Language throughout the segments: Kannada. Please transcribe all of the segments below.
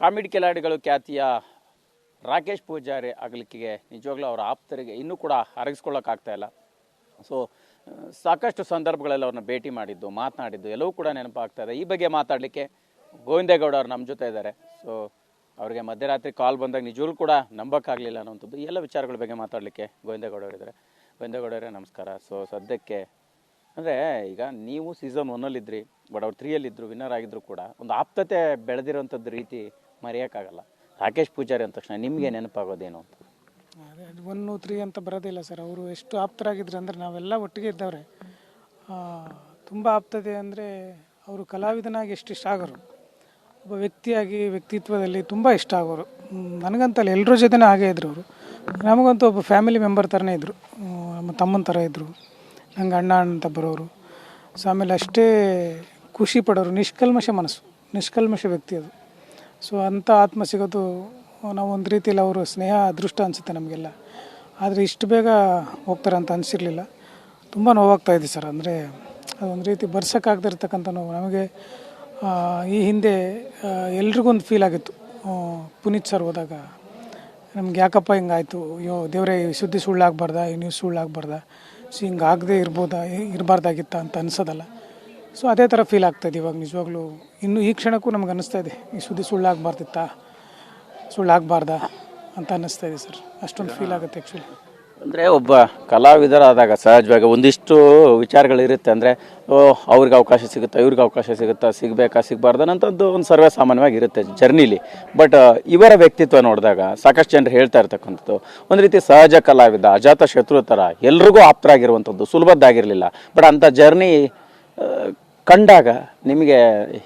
ಕಾಮಿಡಿ ಕಿಲಾಡಿಗಳು ಖ್ಯಾತಿಯ ರಾಕೇಶ್ ಪೂಜಾರಿ ಆಗಲಿಕ್ಕೆ ನಿಜವಾಗ್ಲೂ ಅವರ ಆಪ್ತರಿಗೆ ಇನ್ನೂ ಕೂಡ ಅರಗಿಸ್ಕೊಳ್ಳೋಕ್ಕಾಗ್ತಾ ಇಲ್ಲ. ಸೊ ಸಾಕಷ್ಟು ಸಂದರ್ಭಗಳಲ್ಲಿ ಅವ್ರನ್ನ ಭೇಟಿ ಮಾಡಿದ್ದು, ಮಾತನಾಡಿದ್ದು, ಎಲ್ಲವೂ ಕೂಡ ನೆನಪಾಗ್ತಾ ಇದೆ. ಈ ಬಗ್ಗೆ ಮಾತಾಡಲಿಕ್ಕೆ ಗೋವಿಂದೇಗೌಡ ಅವರು ನಮ್ಮ ಜೊತೆ ಇದ್ದಾರೆ. ಸೊ ಅವರಿಗೆ ಮಧ್ಯರಾತ್ರಿ ಕಾಲ್ ಬಂದಾಗ ನಿಜವಾಗ್ಲೂ ಕೂಡ ನಂಬಕ್ಕಾಗಲಿಲ್ಲ ಅನ್ನೋಂಥದ್ದು ಎಲ್ಲ ವಿಚಾರಗಳ ಬಗ್ಗೆ ಮಾತಾಡಲಿಕ್ಕೆ ಗೋವಿಂದೇಗೌಡ ಅವರಿದ್ದಾರೆ ಗೋವಿಂದೇಗೌಡ ಅವರೇ, ನಮಸ್ಕಾರ. ಸೊ ಸದ್ಯಕ್ಕೆ, ಅಂದರೆ ಈಗ ನೀವು ಸೀಸನ್ ಒನ್ನಲ್ಲಿದ್ದಿರಿ ಬಟ್ ಅವ್ರು ತ್ರೀಯಲ್ಲಿದ್ದರು ವಿನ್ನರ್ ಆಗಿದ್ರು ಕೂಡ, ಒಂದು ಆಪ್ತತೆ ಬೆಳೆದಿರೋಂಥದ್ದು ರೀತಿ ಮರೆಯೋಕ್ಕಾಗಲ್ಲ. ರಾಕೇಶ್ ಪೂಜಾರಿ ಅಂದ ತಕ್ಷಣ ನಿಮಗೆ ನೆನಪಾಗೋದೇನು ಅಂತ. ಒನ್ ತ್ರೀ ಅಂತ ಬರೋದಿಲ್ಲ ಸರ್. ಅವರು ಎಷ್ಟು ಆಪ್ತರಾಗಿದ್ರು ಅಂದರೆ ನಾವೆಲ್ಲ ಒಟ್ಟಿಗೆ ಇದ್ದವ್ರೆ. ತುಂಬ ಆಪ್ತತೆ ಅಂದರೆ ಅವರು ಕಲಾವಿದನಾಗಿ ಎಷ್ಟು ಇಷ್ಟ ಆಗೋರು. ಒಬ್ಬ ವ್ಯಕ್ತಿಯಾಗಿ ವ್ಯಕ್ತಿತ್ವದಲ್ಲಿ ತುಂಬ ಇಷ್ಟ ಆಗೋರು. ನನಗಂತಲ್ಲ ಎಲ್ಲರ ಜೊತೆನೇ ಹಾಗೇ ಇದ್ರು ಅವರು. ನಮಗಂತೂ ಒಬ್ಬ ಫ್ಯಾಮಿಲಿ ಮೆಂಬರ್ ಥರನೇ ಇದ್ದರು ನಮ್ಮ ತಮ್ಮನ ಥರ ಇದ್ದರು ನಂಗೆ ಅಣ್ಣ ಅಂತ ಬರೋರು. ಸೊ ಆಮೇಲೆ ಅಷ್ಟೇ ಖುಷಿ ಪಡೋರು. ನಿಷ್ಕಲ್ಮಶ ಮನಸ್ಸು. ನಿಷ್ಕಲ್ಮಶ ವ್ಯಕ್ತಿ ಅದು. ಸೊ ಅಂಥ ಆತ್ಮ ಸಿಗೋದು ನಾವು ಒಂದು ರೀತಿಯಲ್ಲಿ ಅವರು ಸ್ನೇಹ, ಅದೃಷ್ಟ ಅನಿಸುತ್ತೆ ನಮಗೆಲ್ಲ. ಆದರೆ ಇಷ್ಟು ಬೇಗ ಹೋಗ್ತಾರೆ ಅಂತ ಅನಿಸಿರಲಿಲ್ಲ. ತುಂಬ ನೋವಾಗ್ತಾ ಇದೆ ಸರ್. ಅಂದರೆ ಅದೊಂದು ರೀತಿ ಬರ್ಸೋಕ್ಕಾಗ್ದಿರ್ತಕ್ಕಂಥ ನೋವು. ನಮಗೆ ಈ ಹಿಂದೆ ಎಲ್ರಿಗೂ ಒಂದು ಫೀಲ್ ಆಗಿತ್ತು. ಪುನೀತ್ ಸರ್ ಹೋದಾಗ, ನಮ್ಗೆ ಯಾಕಪ್ಪ ಹಿಂಗಾಯಿತು? ಅಯ್ಯೋ, ದೇವರೇ, ಈ ಸುದ್ದಿ ಸುಳ್ಳಾಗಬಾರ್ದಾ? ಈ ನ್ಯೂಸ್ ಸುಳ್ಳಾಗಬಾರ್ದಾ? ಸೊ ಹಿಂಗೆ ಆಗದೆ ಇರ್ಬೋದಾ? ಇರಬಾರ್ದಾಗಿತ್ತ ಅಂತ ಅನ್ಸೋದಲ್ಲ. ಸೊ ಅದೇ ಥರ ಫೀಲ್ ಆಗ್ತಾಯಿದೆ ಇವಾಗ ನಿಜವಾಗ್ಲೂ. ಇನ್ನು ಈ ಕ್ಷಣಕ್ಕೂ ನಮ್ಗೆ ಅನ್ನಿಸ್ತಾ ಇದೆ, ಈ ಸುದ್ದಿ ಸುಳ್ಳಾಗಬಾರ್ದಿತ್ತಾ, ಸುಳ್ಳಾಗಬಾರ್ದಾ ಅಂತ ಅನ್ನಿಸ್ತಾ ಇದೆ ಸರ್ ಅಷ್ಟೊಂದು ಫೀಲ್ ಆಗುತ್ತೆ ಆ್ಯಕ್ಚುಲಿ ಅಂದರೆ ಒಬ್ಬ ಕಲಾವಿದರಾದಾಗ ಸಹಜವಾಗಿ ಒಂದಿಷ್ಟು ವಿಚಾರಗಳಿರುತ್ತೆ. ಅಂದರೆ, ಓ, ಅವ್ರಿಗೆ ಅವಕಾಶ ಸಿಗುತ್ತಾ, ಇವ್ರಿಗೆ ಅವಕಾಶ ಸಿಗುತ್ತಾ, ಸಿಗಬೇಕಾ, ಸಿಗಬಾರ್ದು ಅನ್ನೋಂಥದ್ದು ಒಂದು ಸರ್ವೇ ಸಾಮಾನ್ಯವಾಗಿ ಇರುತ್ತೆ ಜರ್ನಿಲಿ. ಬಟ್ ಇವರ ವ್ಯಕ್ತಿತ್ವ ನೋಡಿದಾಗ ಸಾಕಷ್ಟು ಜನರು ಹೇಳ್ತಾ ಇರ್ತಕ್ಕಂಥದ್ದು, ಒಂದು ರೀತಿ ಸಹಜ ಕಲಾವಿದ ಅಜಾತ ಶತ್ರು ಥರ ಎಲ್ರಿಗೂ ಆಪ್ತರಾಗಿರುವಂಥದ್ದು ಸುಲಭದ್ದಾಗಿರಲಿಲ್ಲ. ಬಟ್ ಅಂಥ ಜರ್ನಿ ಕಂಡಾಗ ನಿಮಗೆ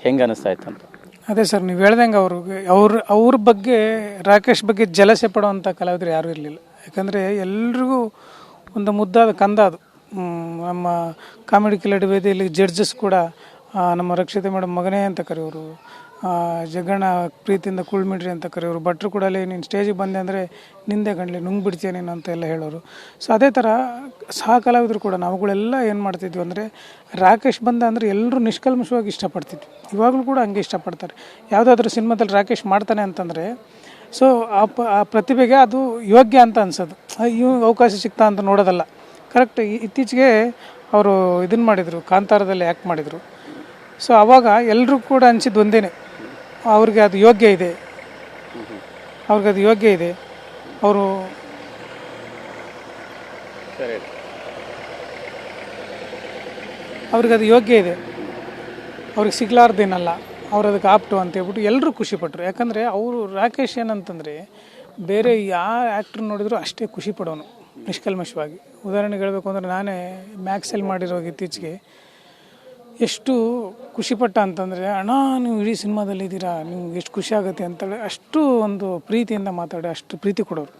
ಹೆಂಗೆ ಅನಿಸ್ತಾ ಇತ್ತು ಅಂತ? ಅದೇ ಸರ್, ನೀವು ಹೇಳ್ದಂಗೆ ಅವರು, ಅವ್ರ ಅವ್ರ ಬಗ್ಗೆ, ರಾಕೇಶ್ ಬಗ್ಗೆ ಜಲಸೆ ಪಡುವಂಥ ಕಲಾವಿದರು ಯಾರೂ ಇರಲಿಲ್ಲ. ಯಾಕಂದರೆ ಎಲ್ರಿಗೂ ಒಂದು ಮುದ್ದಾದ ಕಂದ ಅದು. ನಮ್ಮ ಕಾಮಿಡಿ ಕಿಲಾಡಿ ವೇದಿಯಲ್ಲಿ ಜಡ್ಜಸ್ ಕೂಡ ನಮ್ಮ ರಕ್ಷಿತ ಮೇಡಮ್ ಮಗನೇ ಅಂತ ಕರೆಯೋರು. ಆ, ಜಗಣ್ಣ ಪ್ರೀತಿಯಿಂದ ಕುಳ್ಮಿಡ್ರಿ ಅಂತ ಕರೆಯೋರು. ಭಟ್ರು ಕೂಡ ಅಲ್ಲಿ ನೀನು ಸ್ಟೇಜಿಗೆ ಬಂದೆ ಅಂದರೆ ನಿಂದೆ ಗಂಡ್ಲಿ ನುಂಗ್ ಬಿಡ್ತೀಯ ನೀನು ಅಂತ ಎಲ್ಲ ಹೇಳೋರು. ಸೊ ಅದೇ ಥರ ಸಹ ಕಲಾವಿದರು ಕೂಡ ನಾವುಗಳೆಲ್ಲ ಏನು ಮಾಡ್ತಿದ್ವಿ ಅಂದರೆ ರಾಕೇಶ್ ಬಂದ ಅಂದರೆ ಎಲ್ಲರೂ ನಿಷ್ಕಲ್ಮಶವಾಗಿ ಇಷ್ಟಪಡ್ತಿದ್ವಿ. ಇವಾಗಲೂ ಕೂಡ ಹಂಗೆ ಇಷ್ಟಪಡ್ತಾರೆ. ಯಾವುದಾದ್ರೂ ಸಿನಿಮಾದಲ್ಲಿ ರಾಕೇಶ್ ಮಾಡ್ತಾನೆ ಅಂತಂದರೆ ಸೊ ಆ ಪ ಆ ಪ್ರತಿಭೆಗೆ ಅದು ಯೋಗ್ಯ ಅಂತ ಅನ್ಸೋದು. ಇವ್ ಅವಕಾಶ ಸಿಗ್ತಾ ಅಂತ ನೋಡೋದಲ್ಲ. ಕರೆಕ್ಟ್ ಇತ್ತೀಚೆಗೆ ಅವರು ಇದನ್ನು ಮಾಡಿದರು ಕಾಂತಾರದಲ್ಲಿ ಆ್ಯಕ್ಟ್ ಮಾಡಿದರು. ಸೊ ಅವಾಗ ಎಲ್ಲರೂ ಕೂಡ ಅನಿಸಿದ್ದು ಒಂದೇ ಅವ್ರಿಗೆ ಅದು ಯೋಗ್ಯ ಇದೆ. ಅವ್ರಿಗೆ ಅದು ಯೋಗ್ಯ ಇದೆ. ಅವರು ಅವ್ರಿಗೆ ಅದು ಯೋಗ್ಯ ಇದೆ. ಅವ್ರಿಗೆ ಸಿಗ್ಲಾರ್ದೇನಲ್ಲ ಅವ್ರು ಅದಕ್ಕೆ ಆಪ್ಟು ಅಂತ ಹೇಳ್ಬಿಟ್ಟು ಎಲ್ಲರೂ ಖುಷಿಪಟ್ಟರು ಯಾಕಂದರೆ ಅವರು ರಾಕೇಶ್ ಏನಂತಂದರೆ ಬೇರೆ ಯಾವ ಆ್ಯಕ್ಟ್ರ್ ನೋಡಿದ್ರು ಅಷ್ಟೇ ಖುಷಿ ಪಡೋನು ನಿಷ್ಕಲ್ಮಶವಾಗಿ. ಉದಾಹರಣೆಗೆ ಹೇಳಬೇಕು ಅಂದರೆ ನಾನೇ ಮ್ಯಾಕ್ಸೆಲ್ ಮಾಡಿರೋ ಇತ್ತೀಚೆಗೆ. ಎಷ್ಟು ಖುಷಿಪಟ್ಟ ಅಂತಂದರೆ, ಅಣ್ಣ, ನೀವು ಇಡೀ ಸಿನಿಮಾದಲ್ಲಿ ಇದ್ದೀರಾ? ನಿಮ್ಗೆ ಎಷ್ಟು ಖುಷಿ ಆಗುತ್ತೆ? ಅಂತೇಳಿ ಅಷ್ಟು ಒಂದು ಪ್ರೀತಿಯಿಂದ ಮಾತಾಡಿ, ಅಷ್ಟು ಪ್ರೀತಿ ಕೊಡೋರು.